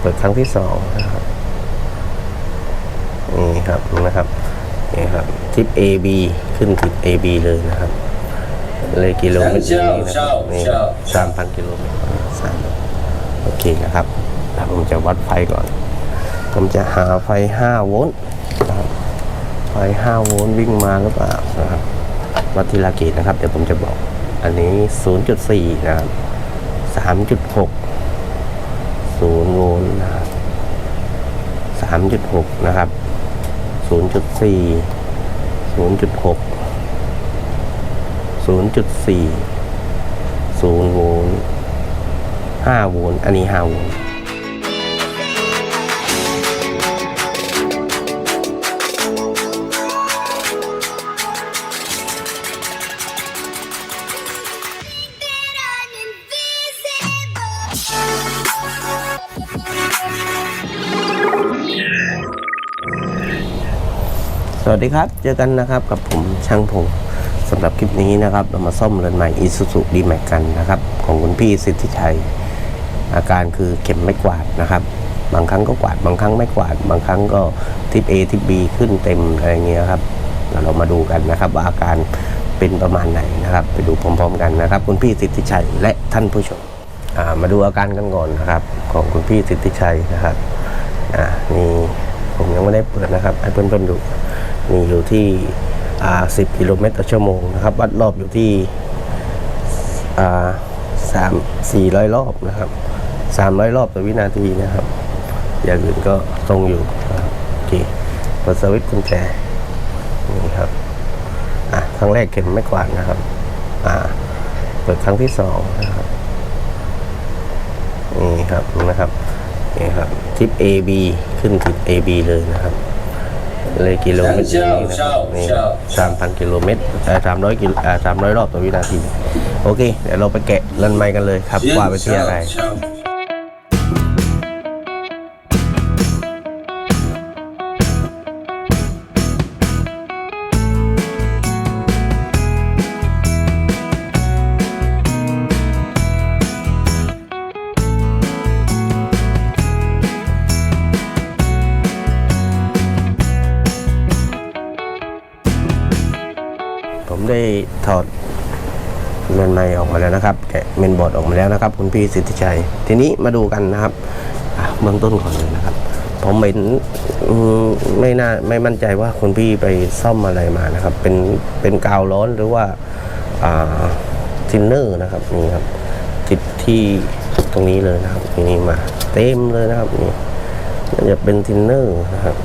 เปิดครั้งที่สองนะครับนี่ครับนะครับนี่ครับทิป AB ขึ้นทิป AB เลยนะครับเลยกิโลเมตรนี้นะครับนี่สามพันกิโลเมตรสามโอเคนะครับแล้วผมจะวัดไฟก่อน ผมจะหาไฟ 5 โวลต์นะครับไฟ 5 โวลต์วิ่งมาหรือเปล่านะครับวัดทีละเกตนะครับ เดี๋ยวผมจะบอก อันนี้ 0.4 นะครับ 3.6 สามจุดหกนะครับ3.6นะครับ0.4 0.6 0.4 0โวลต์5โวลต์อันนี้5โวลต์ วัสดีครับ เจอกันนะครับกับผมช่างพงสำหรับคลิปนี้นะครับ เรามาซ่อมเรือนใหม่ Isuzu d m a x กันนะครับ ของคุณพี่สิทธิชัย อาการคือเข็มไม่กวาดนะครับ บางครั้งก็กวาดบางครั้งไม่กวาด บางครั้งก็ทิป A ทิป B ขึ้นเต็มอะไรเงี้ยครับเดี๋ยวเรามาดูกันนะครับว่าอาการเป็นประมาณไหนนะครับ ไปดูพร้อม ๆ กันนะครับ คุณพี่สิทธิชัยและท่านผู้ชมมาดูอาการกันก่อนนะครับ ของคุณพี่สิทธิชัยนะครับนี่ผมยังไม่ได้เปิดนะครับ ให้เพื่อนๆดู นี่อยู่ที่ 10 กิโลเมตรต่อชั่วโมงนะครับ วัดรอบอยู่ที่อ่าสามสี่ร้อยรอบนะครับสามร้อยรอบต่อวินาทีนะครับ อย่างอื่นก็ตรงอยู่นะครับโอเคเปิดสวิตช์กุญแจนี่ครับอะครั้งแรกเข็มไม่กวาดนะครับอ่าเปิดครั้งที่สองนะครับนี่ครับนะครับนี่ครับทิป AB ขึ้นทิป AB เลยนะครับ เลยกิโลเมตรนี้นะครับนี่สามพันกิโลเมตรสามร้อยกิโลสามร้อยรอบต่อวินาที โอเค เดี๋ยวเราไปแกะรันไมค์กันเลยครับว่าไปที่อะไร ถอดเมนไมออกมาแล้วนะครับแกะเมนบอร์ดออกมาแล้วนะครับ คุณพี่สิทธิชัย ทีนี้มาดูกันนะครับเบื้องต้นก่อนเลยนะครับ ผมเห็นไม่น่าไม่มั่นใจว่าคุณพี่ไปซ่อมอะไรมานะครับ เป็นเป็นกาวร้อนหรือว่าทินเนอร์นะครับนี่ครับติดที่ตรงนี้เลยนะครับนี่มาเต็มเลยนะครับนี่น่าจะเป็นทินเนอร์นะครับ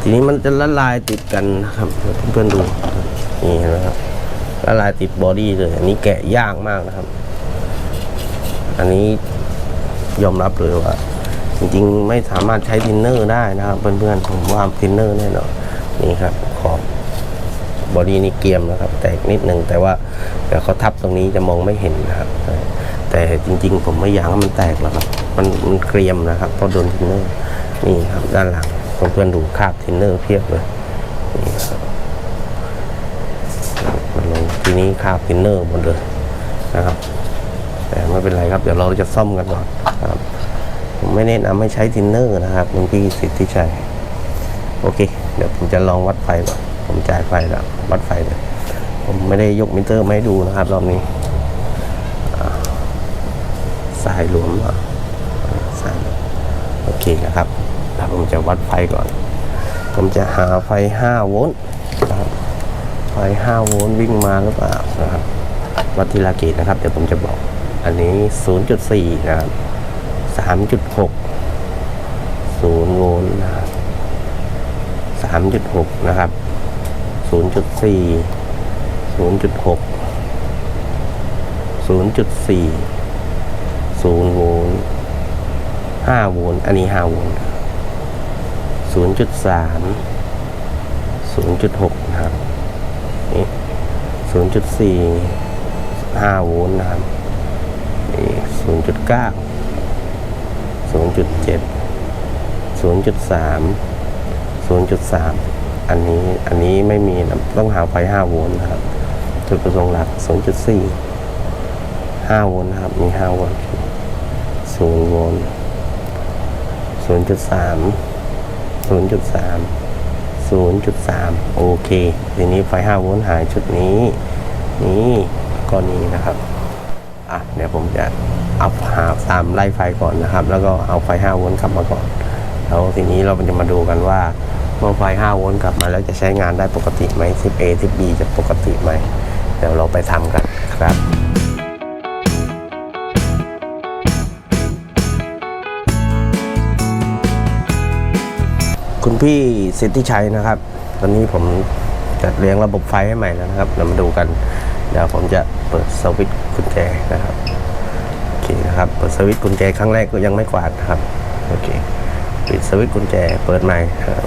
ทีนี้มันจะละลายติดกันนะครับเพื่อนๆดูนี่นะครับ ละลายติดบอดี้เลย อันนี้แกะยากมากนะครับ อันนี้ยอมรับเลยว่าจริงๆ ไม่สามารถใช้ทินเนอร์ได้นะครับเพื่อนๆ ผมว่าทินเนอร์แน่นอนนี่ครับ ขอบบอดี้นี่เกียมนะครับ แตกนิดหนึ่งแต่ว่าเดี๋ยวเขาทับตรงนี้จะมองไม่เห็นนะครับ แต่จริง ๆ ผมไม่อยากให้มันแตกหรอกครับมันมันเกรียมนะครับเพราะโดนทินเนอร์นี่ครับด้านหลังเพื่อนๆดูคราบทินเนอร์เพียบเลยนี่ครับ ทีนี้คาบทินเนอร์หมดเลยนะครับ แต่ไม่เป็นไรครับ เดี๋ยวเราจะซ่อมกันก่อนครับผมไม่แนะนำให้ใช้ทินเนอร์นะครับคุณพี่สิทธิชัยโอเค เดี๋ยวผมจะลองวัดไฟก่อนผมจ่ายไฟแล้ววัดไฟเลย ผมไม่ได้ยกมิเตอร์มาให้ดูนะครับรอบนี้สายหลวมอะสายหลวมโอเคนะครับแล้วผมจะวัดไฟก่อน ผมจะหาไฟ 5 โวลต์ ไฟ5โวลต์วิ่งมาหรือเปล่านะครับวัดทีละเกตนะครับ เดี๋ยวผมจะบอก อันนี้ 0.4 นะครับสามจุดหกศูนย์โวลต์นะครับสามจุดหกนะครับศูนย์จุดสี่ศูนย์จุดหกศูนย์จุดสี่ศูนย์โวลต์ห้าโวลต์อันนี้ห้าโวลต์ศูนย์จุดสามศูนย์จุดหกนะครับ 0.4 5โวลต์นะครับอีก0.9 0.7 0.3 0.3 อันนี้อันนี้ไม่มีนะต้องหาไฟ 5 โวลต์นะครับ จุดประสงค์หลัก 0.4 5 โวลต์นะครับ มี 5 โวลต์0โวลต์0.3 0.3 ย์จุดสามศูนย์จุดสามศูนย์จุดสามโอเค ทีนี้ไฟห้าโวลต์หายชุดนี้ นี่ก็นี้นะครับ อะ เดี๋ยวผมจะเอาหาตามไล่ไฟก่อนนะครับ แล้วก็เอาไฟ 5 โวลต์กลับมาก่อน แล้วทีนี้เราจะมาดูกันว่าเมื่อไฟ 5 โวลต์กลับมาแล้วจะใช้งานได้ปกติไหม 10A 10B จะปกติไหม เดี๋ยวเราไปทำกันครับ พี่สิทธิชัยนะครับ ตอนนี้ผมจัดเรียงระบบไฟให้ใหม่แล้วนะครับ เรามาดูกัน เดี๋ยวผมจะเปิดสวิตช์กุญแจนะครับ โอเคนะครับ เปิดสวิตช์กุญแจครั้งแรกก็ยังไม่กวาดนะครับ โอเค ปิดสวิตช์กุญแจ เปิดใหม่ครับ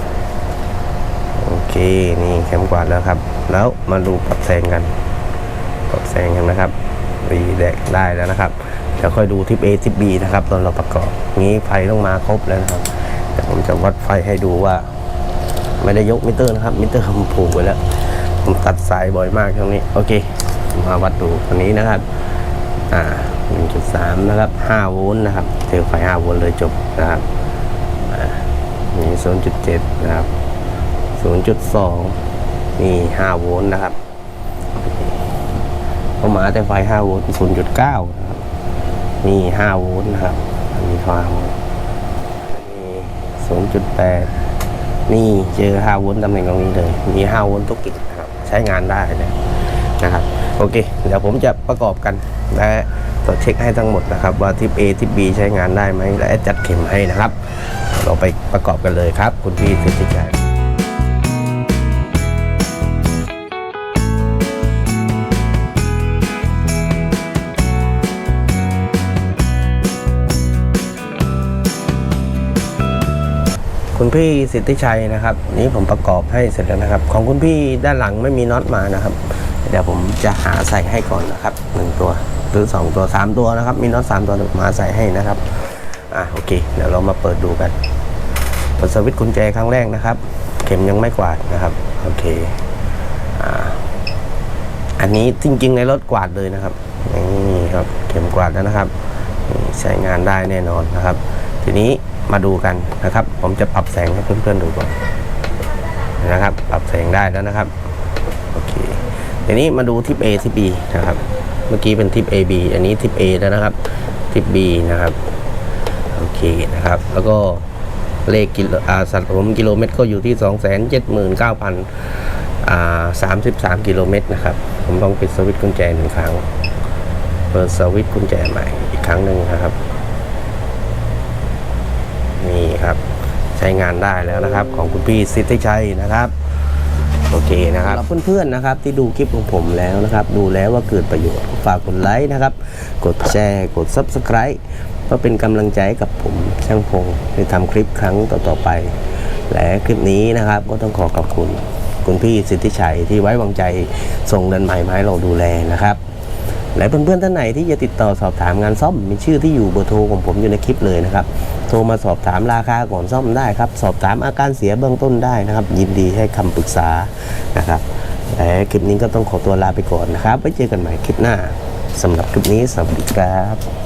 โอเค นี่แคมกวาดแล้วครับ แล้วมาดูปรับแสงกัน ปรับแสงกันนะครับรีแดกได้แล้วนะครับ เดี๋ยวค่อยดูทิป A ทิป B นะครับ ตอนเราประกอบงี้ไฟต้องมาครบแล้วนะครับ ผมจะวัดไฟให้ดูว่า ไม่ได้ยกมิเตอร์นะครับ มิเตอร์ผมผูกไว้แล้วผมตัดสายบ่อยมากช่วงนี้ โอเค มาวัดดูตัวนี้นะครับ อ่า 1.3 นะครับ 5 โวลต์นะครับเทไฟ 5 โวลต์เลยจบนะครับอ่านี่0.7 นะครับ 0.2นี่5โวลต์นะครับพอมาแต่ไฟ 5 โวลต์ 0.9 นะครับนี่5โวลต์นะครับอันนี้5โวลต์ 0.8 นี่เจอ 5 โวลต์ตำแหน่งตรงนี้เลย มี 5 โวลต์ทุกกิจนะครับ ใช้งานได้นะนะครับ โอเค เดี๋ยวผมจะประกอบกัน และตรวจเช็คให้ทั้งหมดนะครับ ว่าทิป A ทิป B ใช้งานได้ไหม และจัดเข็มให้นะครับ เราไปประกอบกันเลยครับ คุณพี่สุทธิชัย คุณพี่สิทธิชัยนะครับ นี่ผมประกอบให้เสร็จแล้วนะครับ ของคุณพี่ด้านหลังไม่มีน็อตมานะครับ เดี๋ยวผมจะหาใส่ให้ก่อนนะครับหนึ่งตัวหรือสองตัวสามตัวนะครับ มีน็อตสามตัวมาใส่ให้นะครับอะโอเค เดี๋ยวเรามาเปิดดูกันเปิดสวิตช์กุญแจครั้งแรกนะครับ เข็มยังไม่กวาดนะครับโอเคอ่าอันนี้จริงๆในรถกวาดเลยนะครับนี่ครับเข็มกวาดแล้วนะครับ ใช้งานได้แน่นอนนะครับ ทีนี้ มาดูกันนะครับ ผมจะปรับแสงให้เพื่อนๆดูก่อนนะครับ ปรับแสงได้แล้วนะครับโอเคทีนี้มาดูทิป A ทิป B นะครับ เมื่อกี้เป็นทิป AB อันนี้ทิป A แล้วนะครับทิป B นะครับโอเคนะครับ แล้วก็เลขกิโลอ่าสัดผมกิโลเมตรก็อยู่ที่ 2 7 9 0 0 0อ่า33 กิโลเมตรนะครับ ผมต้องปิดสวิตช์กุญแจหนึ่งครั้ง เปิดสวิตช์กุญแจใหม่อีกครั้งหนึ่งนะครับ นี่ครับใช้งานได้แล้วนะครับของคุณพี่สิทธิชัยนะครับโอเคนะครับเพื่อนๆนะครับที่ดูคลิปของผมแล้วนะครับ ดูแล้วว่าเกิดประโยชน์ฝากกดไลค์นะครับ กดแชร์กด Subscribe เพื่อเป็นกำลังใจกับผมช่างพงในทำคลิปครั้งต่อๆไป และคลิปนี้นะครับ ก็ต้องขอขอบคุณคุณพี่สิทธิชัยที่ไว้วางใจส่งเดินใหม่มาให้เราดูแลนะครับ และเพื่อนๆท่านไหนที่จะติดต่อสอบถามงานซ่อมมีชื่อที่อยู่เบอร์โทรของผมอยู่ในคลิปเลยนะครับโทรมาสอบถามราคาก่อนซ่อมได้ครับ สอบถามอาการเสียเบื้องต้นได้นะครับ ยินดีให้คำปรึกษานะครับและคลิปนี้ก็ต้องขอตัวลาไปก่อนนะครับไว้เจอกันใหม่คลิปหน้าสำหรับคลิปนี้สวัสดีครับ